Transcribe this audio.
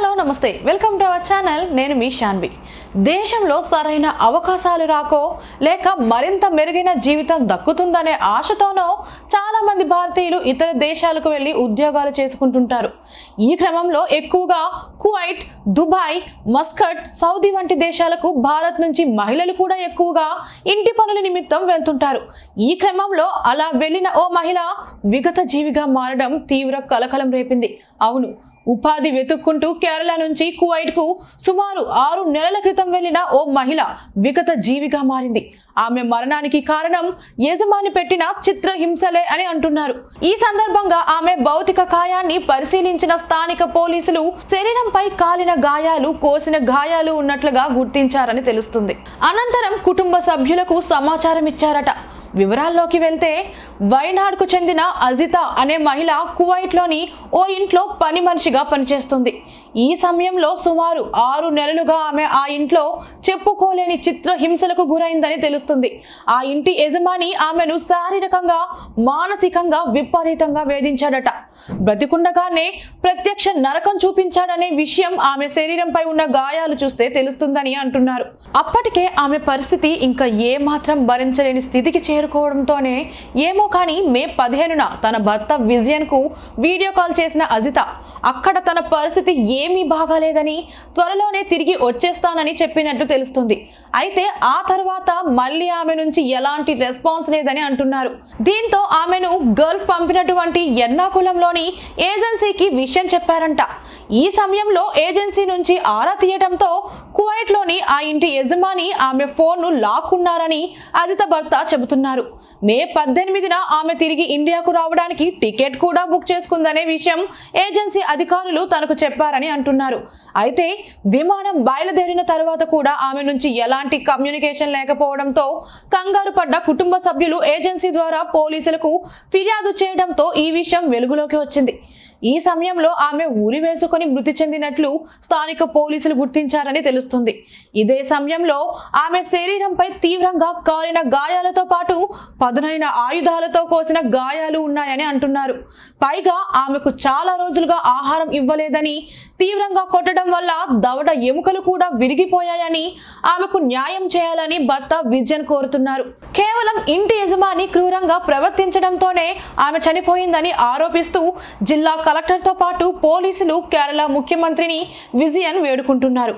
Hello నమస్తే. Welcome to our channel. నేను మీ శాన్వి దేశంలో సరైన అవకాశాలు రాకో లేక మరింత మెరుగైన జీవితం దక్కుతుందనే ఆశతోనో చాలామంది భారతీయులు ఇతర దేశాలకు వెళ్ళి ఉద్యోగాలు చేసుకుంటుంటారు. ఈ క్రమంలో ఎక్కువగా కువైట్ దుబాయ్ మస్కట్ సౌదీ వంటి దేశాలకు భారత్ నుంచి మహిళలు కూడా ఎక్కువగా ఇంటి పనుల నిమిత్తం వెళ్తుంటారు. ఈ క్రమంలో అలా వెళ్ళిన ఓ మహిళ విగత జీవిగా మారడం తీవ్ర కలకలం రేపింది. అవును ఉపాధి వెతుక్కుంటూ కేరళ నుంచి కువైట్కు సుమారు ఆరు నెలల క్రితం వెళ్ళిన ఓ మహిళ విగత జీవిగా మారింది. ఆమె మరణానికి కారణం యజమాని పెట్టిన చిత్రహింసలే అని అంటున్నారు. ఈ సందర్భంగా ఆమె భౌతిక కాయాన్ని పరిశీలించిన స్థానిక పోలీసులు శరీరంపై కాలిన గాయాలు కోసిన గాయాలు ఉన్నట్లుగా గుర్తించారని తెలుస్తుంది. అనంతరం కుటుంబ సభ్యులకు సమాచారం ఇచ్చారట వివరాల్లోకి వెళ్తే వైనాడ్కు చెందిన అజిత అనే మహిళ కువైట్లోని ఓ ఇంట్లో పని మనిషిగా పనిచేస్తుంది. ఈ సమయంలో సుమారు ఆరు నెలలుగా ఆమె ఆ ఇంట్లో చెప్పుకోలేని చిత్రహింసలకు గురైందని తెలుస్తుంది. ఆ ఇంటి యజమాని ఆమెను శారీరకంగా మానసికంగా విపరీతంగా వేధించాడట. బ్రతికుండగానే ప్రత్యక్ష నరకం చూపించాడనే విషయం ఆమె శరీరంపై ఉన్న గాయాలు చూస్తే తెలుస్తుందని అంటున్నారు. అప్పటికే ఆమె పరిస్థితి ఇంకా ఏమాత్రం భరించలేని స్థితికి చేరుకోవడంతోనే ఏమో కానీ మే పదిహేనున తన భర్త విజయన్కు వీడియో కాల్ చేసిన అజిత అక్కడ తన పరిస్థితి ఏమీ బాగాలేదని త్వరలోనే తిరిగి వచ్చేస్తానని చెప్పినట్టు తెలుస్తుంది. అయితే ఆ తర్వాత మళ్ళీ ఆమె నుంచి ఎలాంటి రెస్పాన్స్ లేదని అంటున్నారు. దీంతో ఆమెను గర్ల్ పంపినటువంటి ఎర్నాకులంలోని ఏజెన్సీకి విషయం చెప్పారంట. ఈ సమయంలో ఏజెన్సీ నుంచి ఆరా తీయడంతో కువైట్లోని ఆ ఇంటి యజమాని ఆమె ఫోన్ను లాక్కున్నారని అజిత భర్త చెబుతున్నారు. మే పద్దెనిమిదిన ఆమె తిరిగి ఇండియాకు రావడానికి టికెట్ కూడా బుక్ చేసుకుందనే విషయం ఏజెన్సీ అధికారులు తనకు చెప్పారని అంటున్నారు. అయితే విమానం బయలుదేరిన తర్వాత కూడా ఆమె నుంచి ఎలాంటి కమ్యూనికేషన్ లేకపోవడంతో కంగారు పడ్డ కుటుంబ సభ్యులు ఏజెన్సీ ద్వారా పోలీసులకు ఫిర్యాదు చేయడంతో ఈ విషయం వెలుగులోకి వచ్చింది. ఈ సమయంలో ఆమె ఊరి వేసుకొని మృతి చెందినట్లు స్థానిక పోలీసులు గుర్తించారని తెలుస్తుంది. ఇదే సమయంలో ఆమె శరీరంపై తీవ్రంగా కాలిన గాయాలతో పాటు పదునైన ఆయుధాలతో కోసిన గాయాలు ఉన్నాయని అంటున్నారు. పైగా ఆమెకు చాలా రోజులుగా ఆహారం ఇవ్వలేదని తీవ్రంగా కొట్టడం వల్ల దవడ ఎముకలు కూడా విరిగిపోయాయని ఆమెకు న్యాయం చేయాలని భర్త విజయన్ కోరుతున్నారు. కేవలం ఇంటి యజమాని క్రూరంగా ప్రవర్తించడంతోనే ఆమె చనిపోయిందని ఆరోపిస్తూ జిల్లా కలెక్టర్తో పాటు పోలీసులు కేరళ ముఖ్యమంత్రిని విజయన్ వేడుకుంటున్నారు.